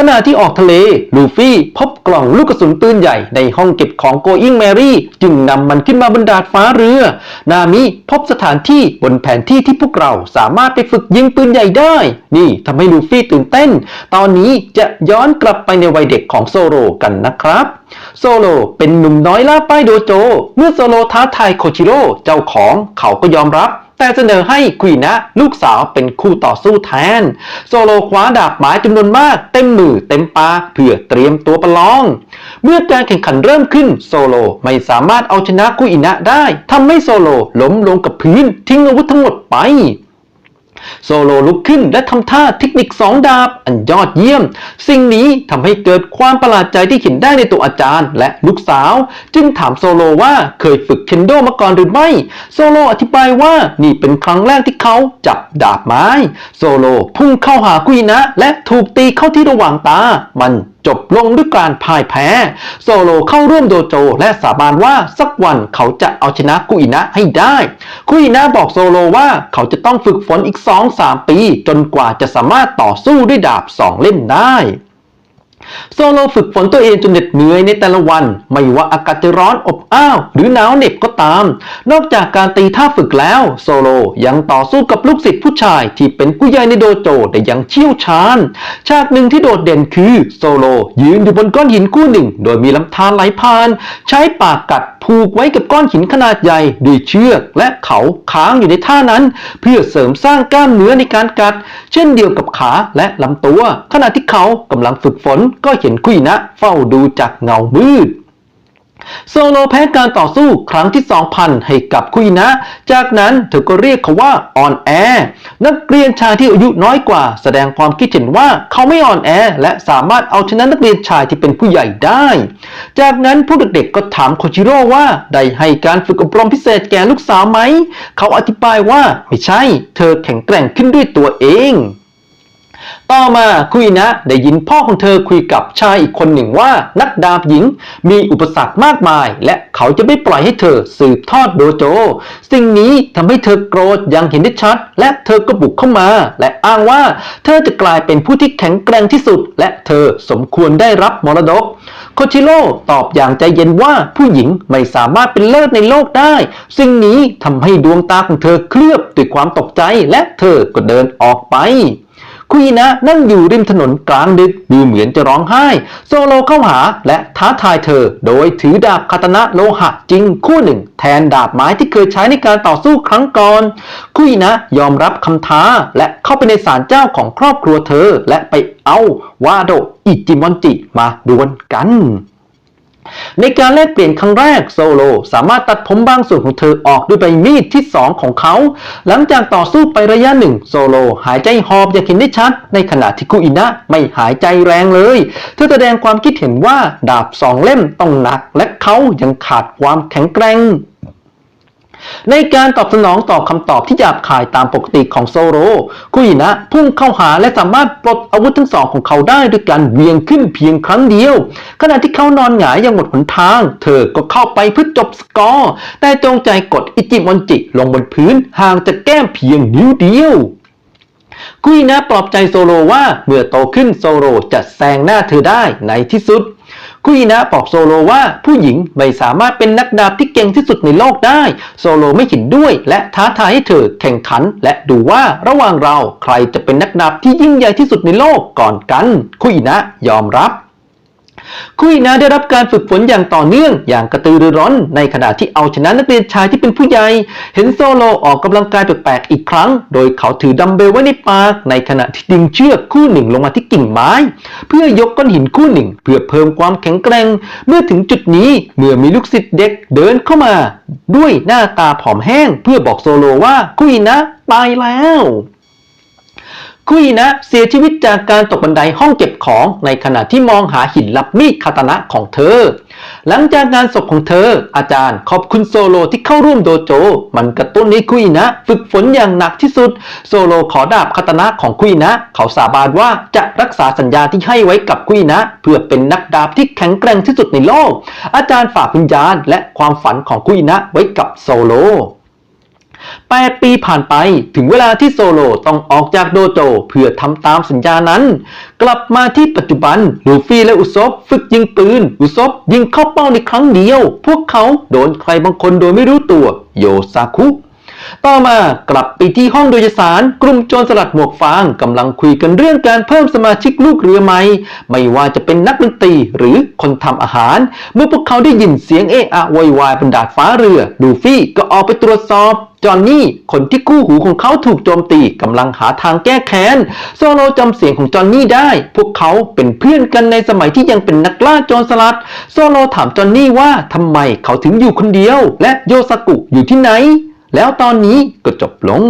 ขณะที่ออกทะเล ลูฟี่พบกล่องลูกกระสุนปืนใหญ่ในห้องเก็บของโกอิงแมรี่จึงนำมันขึ้นมาบนดาดฟ้าเรือ นามิพบสถานที่บนแผนที่ที่พวกเราสามารถไปฝึกยิงปืนใหญ่ได้ นี่ทำให้ลูฟี่ตื่นเต้น ตอนนี้จะย้อนกลับไปในวัยเด็กของโซโลกันนะครับโซโลเป็นหนุ่มน้อยล่าป้ายโดโจ เมื่อโซโลท้าทายโคชิโร่เจ้าของเขาก็ยอมรับ แต่เสนอให้คุยนะ ลูกสาวเป็นคู่ต่อสู้แทน โซโลคว้าดาบหม้จำนวนมากเต็มมือเต็มปากเพื่อเตรียมตัวประลอง เมื่อการแข่งขันเริ่มขึ้นโซโลไม่สามารถเอาชนะคุยนะได้ทำให้โซโลล้มลงกับพื้นทิ้งอาวุธทั้งหมดไป โซโลลุกขึ้นและทำท่าเทคนิคสองดาบ อันยอดเยี่ยม สิ่งนี้ทำให้เกิดความประหลาดใจที่เห็นได้ในตัวอาจารย์และลูกสาว จึงถามโซโลว่าเคยฝึกเคนโดมาก่อนหรือไม่ โซโลอธิบายว่านี่เป็นครั้งแรกที่เขาจับดาบไม้ โซโลพุ่งเข้าหากุยนะ และถูกตีเข้าที่ระหว่างตา มัน จบลงด้วยการพ่ายแพ้ โซโลเข้าร่วมโดโจ และสาบานว่าสักวันเขาจะเอาชนะกุอินะให้ได้กุอินะบอกโซโลว่าเขาจะต้องฝึกฝนอีก 2-3 ปี จนกว่าจะสามารถต่อสู้ด้วยดาบสองเล่มได้ โซโลฝึกฝนตัวเองจนเหน็ดเหนื่อยในแต่ละวัน ไม่ว่าอากาศจะร้อนอบอ้าว หรือหนาวเหน็บก็ตาม นอกจากการตีท่าฝึกแล้วโซโลยังต่อสู้กับลูกศิษย์ผู้ชายที่เป็นผู้ใหญ่ในโดโจได้อย่างเชี่ยวชาญ ฉากหนึ่งที่โดดเด่นคือโซโลยืนอยู่บนก้อนหินคู่หนึ่ง โดยมีลำธารไหลผ่าน ใช้ปากกัดผูกไว้กับก้อนหินขนาดใหญ่ด้วยเชือก และเขาค้างอยู่ในท่านั้น เพื่อเสริมสร้างกล้ามเนื้อในการกัด เช่นเดียวกับขาและลำตัว ขณะที่เขากำลังฝึกฝนก็เห็นคุยนะเฝ้าดูจากเงามืดโซโลแพ้การต่อสู้ครั้งที่ 2,000 ให้กับคุยนะ จากนั้นเธอก็เรียกเขาว่าอ่อนแอนักเรียนชายที่อายุน้อยกว่า แสดงความคิดเห็นว่าเขาไม่อ่อนแอ และสามารถเอาชนะนักเรียนชายที่เป็นผู้ใหญ่ได้ จากนั้นพวกเด็กๆก็ถามโคชิโร่ว่าได้ให้การฝึกอบรมพิเศษแก่ลูกสาวไหม เขาอธิบายว่าไม่ใช่ เธอแข็งแกร่งขึ้นด้วยตัวเอง ต่อมาคุยนะได้ยินพ่อของเธอคุยกับชายอีกคนหนึ่งว่านักดาบหญิงมีอุปสรรคมากมาย และเขาจะไม่ปล่อยให้เธอสืบทอดโดโจ สิ่งนี้ทำให้เธอโกรธอย่างเห็นได้ชัด และเธอก็บุกเข้ามา และอ้างว่าเธอจะกลายเป็นผู้ที่แข็งแกร่งที่สุด และเธอสมควรได้รับมรดกโคชิโร่ตอบอย่างใจเย็นว่าผู้หญิงไม่สามารถเป็นเลิศในโลกได้ สิ่งนี้ทำให้ดวงตาของเธอเคลือบด้วยความตกใจและเธอก็เดินออกไป คุยนะนั่งอยู่ริมถนนกลางดึกดูเหมือนจะร้องไห้ โซโลเข้าหาและท้าทายเธอ โดยถือดาบคาตนะโลหะจริงคู่หนึ่ง แทนดาบไม้ที่เคยใช้ในการต่อสู้ครั้งก่อน คุยนะยอมรับคำท้าและเข้าไปในศาลเจ้าของครอบครัวเธอและไปเอาวาโดอิจิมอนจิมาดวลกัน ในการแลกเปลี่ยนครั้งแรกโซโลสามารถตัดผมบางส่วนของเธอออกด้วยใบมีดที่ 2 ของเขา หลังจากต่อสู้ไประยะหนึ่งโซโลหายใจหอบอย่างเห็นได้ชัด ในขณะที่คูอินะไม่หายใจแรงเลย เธอแสดงความคิดเห็นว่าดาบสองเล่มต้องหนัก และเขายังขาดความแข็งแกร่ง ในการตอบสนองต่อคำตอบที่หยาบคายตามปกติของโซโร คุยนะพุ่งเข้าหาและสามารถปลดอาวุธทั้งสองของเขาได้ด้วยการเวียงขึ้นเพียงครั้งเดียว ขณะที่เขานอนหงายอย่างหมดหนทาง เธอก็เข้าไปเพื่อจบสกอร์แต่จงใจกดอิจิมอนจิลงบนพื้นห่างจากแก้มเพียงนิ้วเดียวคุยนะปลอบใจโซโลว่าเมื่อโตขึ้นโซโลจะแซงหน้าเธอได้ในที่สุด คุยนะบอกโซโลว่าผู้หญิงไม่สามารถเป็นนักดาบที่เก่งที่สุดในโลกได้ โซโลไม่เห็นด้วย และท้าทายให้เธอแข่งขัน และดูว่าระหว่างเราใครจะเป็นนักดาบที่ยิ่งใหญ่ที่สุดในโลกก่อนกัน คุยนะยอมรับ คุยนะได้รับการฝึกฝนอย่างต่อเนื่อง อย่างกระตือรือร้นในขณะที่เอาชนะนักเรียนชายที่เป็นผู้ใหญ่เห็นโซโลออกกำลังกายแปลกๆอีกครั้ง โดยเขาถือดัมเบลไว้ในปากในขณะที่ดึงเชือกคู่หนึ่งลงมาที่กิ่งไม้ เพื่อยกก้อนหินคู่หนึ่ง เพื่อเพิ่มความแข็งแกร่ง เมื่อถึงจุดนี้เมื่อมีลูกศิษย์เด็กเดินเข้ามา ด้วยหน้าตาผอมแห้ง เพื่อบอกโซโลว่าคุยนะตายแล้ว คุยนะเสียชีวิตจากการตกบันไดห้องเก็บของในขณะที่มองหาหินลับมีดคาตานะของเธอ หลังจากงานศพของเธอ อาจารย์ขอบคุณโซโลที่เข้าร่วมโดโจ มันกระตุ้นให้คุยนะ ฝึกฝนอย่างหนักที่สุด โซโลขอดาบคาตานะของคุยนะ เขาสาบานว่าจะรักษาสัญญาที่ให้ไว้กับคุยนะ เพื่อเป็นนักดาบที่แข็งแกร่งที่สุดในโลก อาจารย์ฝากวิญญาณและความฝันของคุยนะไว้กับโซโล 8 ปีผ่านไปถึงเวลาที่โซโลต้องออกจากโดโจ เพื่อทำตามสัญญานั้น กลับมาที่ปัจจุบันลูฟี่และอุซบฝึกยิงปืน อุซบยิงเข้าเป้าในครั้งเดียว พวกเขาโดนใครบางคนโดยไม่รู้ตัว โยซาคุต่อมากลับไปที่ห้องโดยสาร กลุ่มโจรสลัดหมวกฟางกำลังคุยกันเรื่องการเพิ่มสมาชิกลูกเรือใหม่ ไม่ว่าจะเป็นนักดนตรีหรือคนทำอาหาร เมื่อพวกเขาได้ยินเสียงเอะอะโวยวายบนดาดฟ้าเรือลูฟี่ก็ออกไปตรวจสอบ จอนนี่คนที่คู่หูของเขาถูกโจมตีกำลังหาทางแก้แค้น โซโลจำเสียงของจอนนี่ได้ พวกเขาเป็นเพื่อนกันในสมัยที่ยังเป็นนักล่าโจรสลัด โซโลถามจอนนี่ว่าทำไมเขาถึงอยู่คนเดียว และโยซากุอยู่ที่ไหน แล้วตอนนี้ก็จบลง